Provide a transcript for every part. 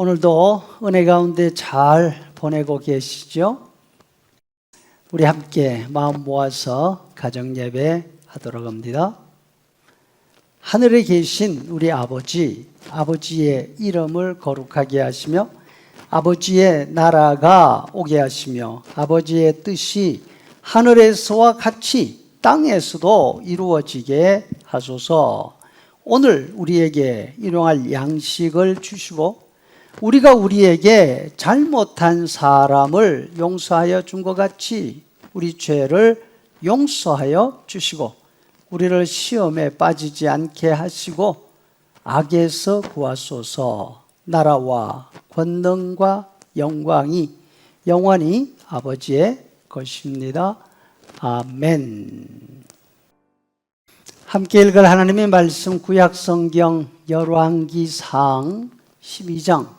오늘도 은혜 가운데 잘 보내고 계시죠? 우리 함께 마음 모아서 가정 예배 하도록 합니다. 하늘에 계신 우리 아버지, 아버지의 이름을 거룩하게 하시며 아버지의 나라가 오게 하시며 아버지의 뜻이 하늘에서와 같이 땅에서도 이루어지게 하소서. 오늘 우리에게 일용할 양식을 주시고 우리가 우리에게 잘못한 사람을 용서하여 준 것 같이 우리 죄를 용서하여 주시고 우리를 시험에 빠지지 않게 하시고 악에서 구하소서 나라와 권능과 영광이 영원히 아버지의 것입니다. 아멘. 함께 읽을 하나님의 말씀 구약 성경 열왕기상 12장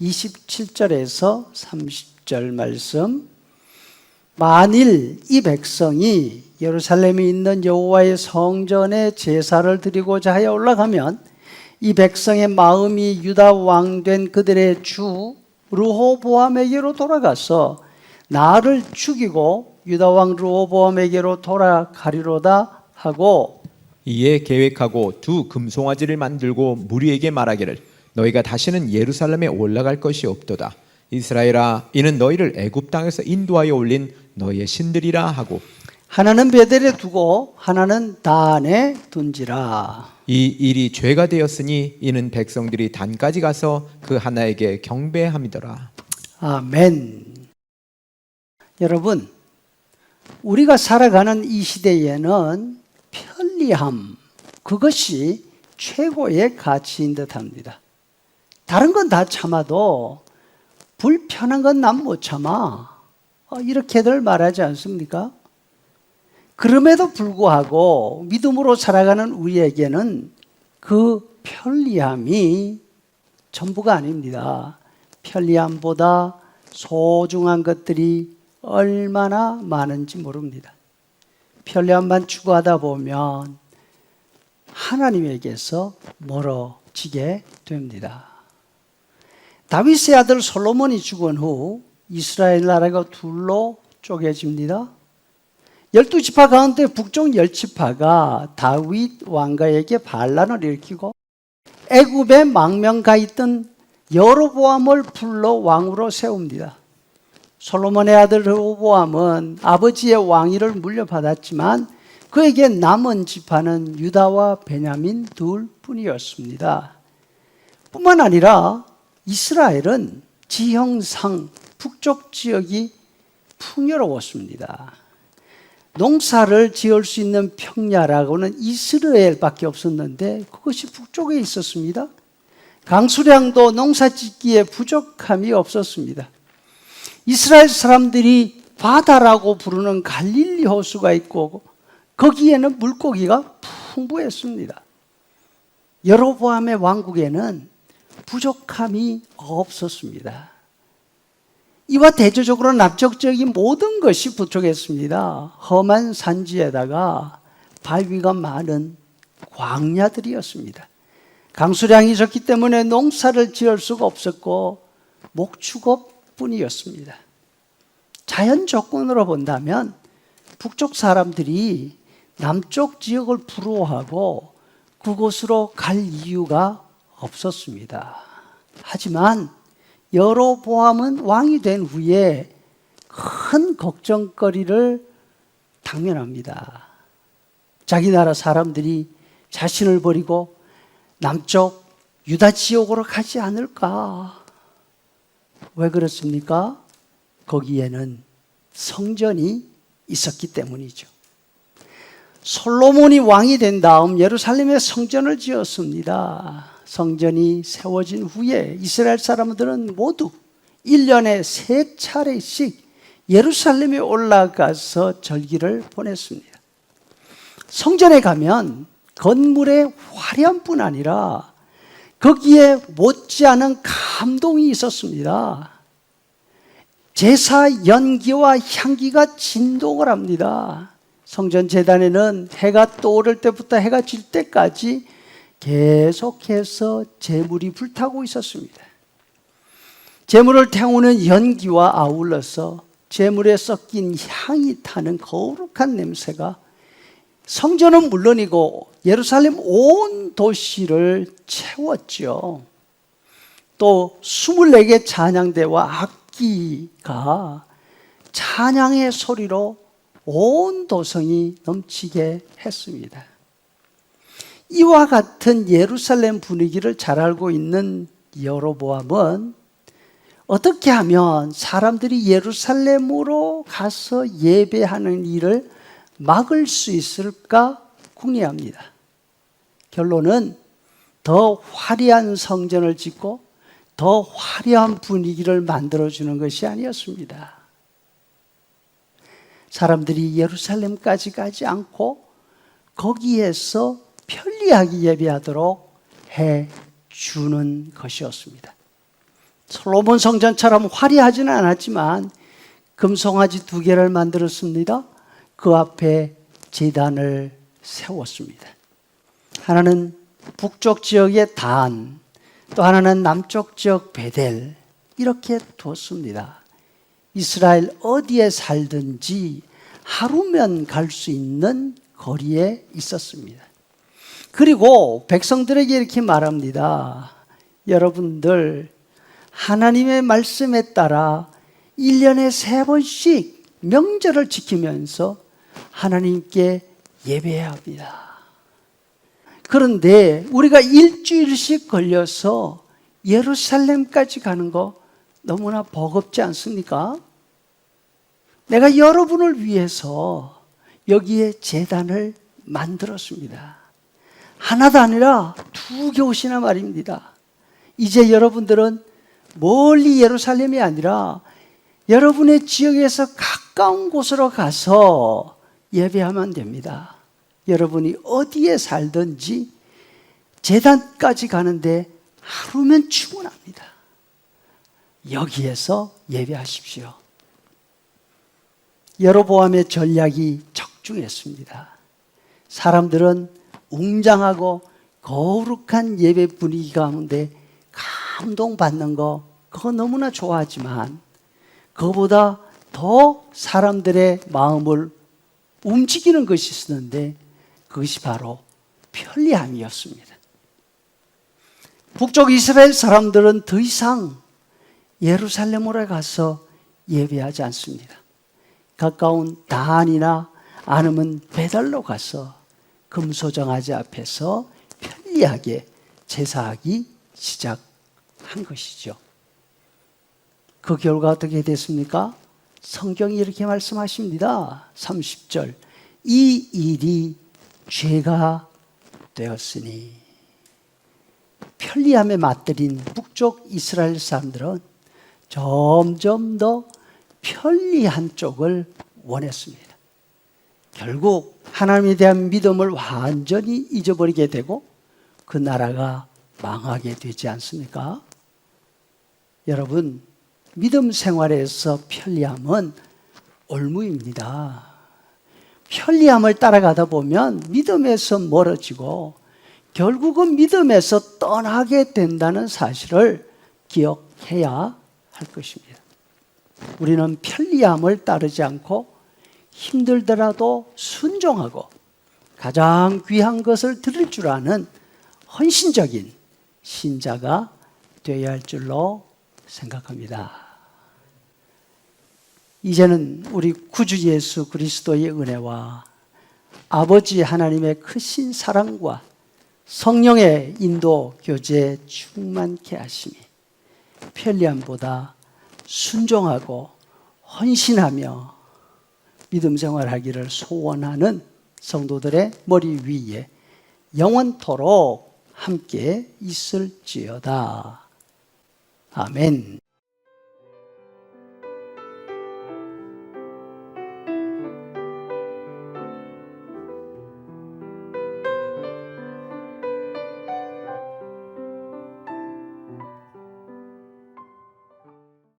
27절에서 30절 말씀. 만일 이 백성이 예루살렘에 있는 여호와의 성전에 제사를 드리고자 하여 올라가면 이 백성의 마음이 유다 왕 된 그들의 주 르호보암에게로 돌아가서 나를 죽이고 유다 왕 르호보암에게로 돌아가리로다 하고 이에 계획하고 두 금송아지를 만들고 무리에게 말하기를 너희가 다시는 예루살렘에 올라갈 것이 없도다. 이스라엘아 이는 너희를 애굽 땅에서 인도하여 올린 너희의 신들이라 하고 하나는 베델에 두고 하나는 단에 둔지라. 이 일이 죄가 되었으니 이는 백성들이 단까지 가서 그 하나에게 경배함이더라. 아멘. 여러분, 우리가 살아가는 이 시대에는 편리함, 그것이 최고의 가치인 듯 합니다. 다른 건 다 참아도 불편한 건 난 못 참아. 어, 이렇게들 말하지 않습니까? 그럼에도 불구하고 믿음으로 살아가는 우리에게는 그 편리함이 전부가 아닙니다. 편리함보다 소중한 것들이 얼마나 많은지 모릅니다. 편리함만 추구하다 보면 하나님에게서 멀어지게 됩니다. 다윗의 아들 솔로몬이 죽은 후 이스라엘 나라가 둘로 쪼개집니다. 열두 지파 가운데 북쪽 열 지파가 다윗 왕가에게 반란을 일으키고 애굽에 망명가 있던 여로보암을 불러 왕으로 세웁니다. 솔로몬의 아들 르호보암은 아버지의 왕위를 물려받았지만 그에게 남은 지파는 유다와 베냐민 둘 뿐이었습니다. 뿐만 아니라 이스라엘은 지형상 북쪽 지역이 풍요로웠습니다. 농사를 지을 수 있는 평야라고는 이스라엘밖에 없었는데 그것이 북쪽에 있었습니다. 강수량도 농사 짓기에 부족함이 없었습니다. 이스라엘 사람들이 바다라고 부르는 갈릴리 호수가 있고 거기에는 물고기가 풍부했습니다. 여로보암의 왕국에는 부족함이 없었습니다. 이와 대조적으로 납작적인 모든 것이 부족했습니다. 험한 산지에다가 바위가 많은 광야들이었습니다. 강수량이 적기 때문에 농사를 지을 수가 없었고 목축업뿐이었습니다. 자연 조건으로 본다면 북쪽 사람들이 남쪽 지역을 부러워하고 그곳으로 갈 이유가 없었습니다. 하지만 여로보암은 왕이 된 후에 큰 걱정거리를 당면합니다. 자기 나라 사람들이 자신을 버리고 남쪽 유다 지역으로 가지 않을까? 왜 그렇습니까? 거기에는 성전이 있었기 때문이죠. 솔로몬이 왕이 된 다음 예루살렘에 성전을 지었습니다. 성전이 세워진 후에 이스라엘 사람들은 모두 1년에 세 차례씩 예루살렘에 올라가서 절기를 보냈습니다. 성전에 가면 건물의 화려함뿐 아니라 거기에 못지않은 감동이 있었습니다. 제사 연기와 향기가 진동을 합니다. 성전 재단에는 해가 떠오를 때부터 해가 질 때까지 계속해서 재물이 불타고 있었습니다. 재물을 태우는 연기와 아울러서 재물에 섞인 향이 타는 거룩한 냄새가 성전은 물론이고 예루살렘 온 도시를 채웠죠. 또 24개 찬양대와 악기가 찬양의 소리로 온 도성이 넘치게 했습니다. 이와 같은 예루살렘 분위기를 잘 알고 있는 여로보암은 어떻게 하면 사람들이 예루살렘으로 가서 예배하는 일을 막을 수 있을까 궁리합니다. 결론은 더 화려한 성전을 짓고 더 화려한 분위기를 만들어주는 것이 아니었습니다. 사람들이 예루살렘까지 가지 않고 거기에서 편리하게 예배하도록 해 주는 것이었습니다. 솔로몬 성전처럼 화려하지는 않았지만 금송아지 두 개를 만들었습니다. 그 앞에 제단을 세웠습니다. 하나는 북쪽 지역의 단, 또 하나는 남쪽 지역 베델 이렇게 두었습니다. 이스라엘 어디에 살든지 하루면 갈 수 있는 거리에 있었습니다. 그리고 백성들에게 이렇게 말합니다. 여러분들 하나님의 말씀에 따라 1년에 세 번씩 명절을 지키면서 하나님께 예배해야 합니다. 그런데 우리가 일주일씩 걸려서 예루살렘까지 가는 거 너무나 버겁지 않습니까? 내가 여러분을 위해서 여기에 재단을 만들었습니다. 하나도 아니라 두 개옷이나 말입니다. 이제 여러분들은 멀리 예루살렘이 아니라 여러분의 지역에서 가까운 곳으로 가서 예배하면 됩니다. 여러분이 어디에 살든지 재단까지 가는데 하루면 충분합니다. 여기에서 예배하십시오. 여로보암의 전략이 적중했습니다. 사람들은 웅장하고 거룩한 예배 분위기 가운데 감동받는 거 그거 너무나 좋아하지만 그보다 더 사람들의 마음을 움직이는 것이 있었는데 그것이 바로 편리함이었습니다. 북쪽 이스라엘 사람들은 더 이상 예루살렘으로 가서 예배하지 않습니다. 가까운 단이나 아니면 배달로 가서 금소정아지 앞에서 편리하게 제사하기 시작한 것이죠. 그 결과 어떻게 됐습니까? 성경이 이렇게 말씀하십니다. 30절. 이 일이 죄가 되었으니 편리함에 맛들인 북쪽 이스라엘 사람들은 점점 더 편리한 쪽을 원했습니다. 결국 하나님에 대한 믿음을 완전히 잊어버리게 되고 그 나라가 망하게 되지 않습니까? 여러분, 믿음 생활에서 편리함은 올무입니다. 편리함을 따라가다 보면 믿음에서 멀어지고 결국은 믿음에서 떠나게 된다는 사실을 기억해야 할 것입니다. 우리는 편리함을 따르지 않고 힘들더라도 순종하고 가장 귀한 것을 들을 줄 아는 헌신적인 신자가 되어야 할 줄로 생각합니다. 이제는 우리 구주 예수 그리스도의 은혜와 아버지 하나님의 크신 사랑과 성령의 인도 교제 충만케 하심이 편리함보다 순종하고 헌신하며 믿음 생활하기를 소원하는 성도들의 머리 위에 영원토록 함께 있을지어다. 아멘.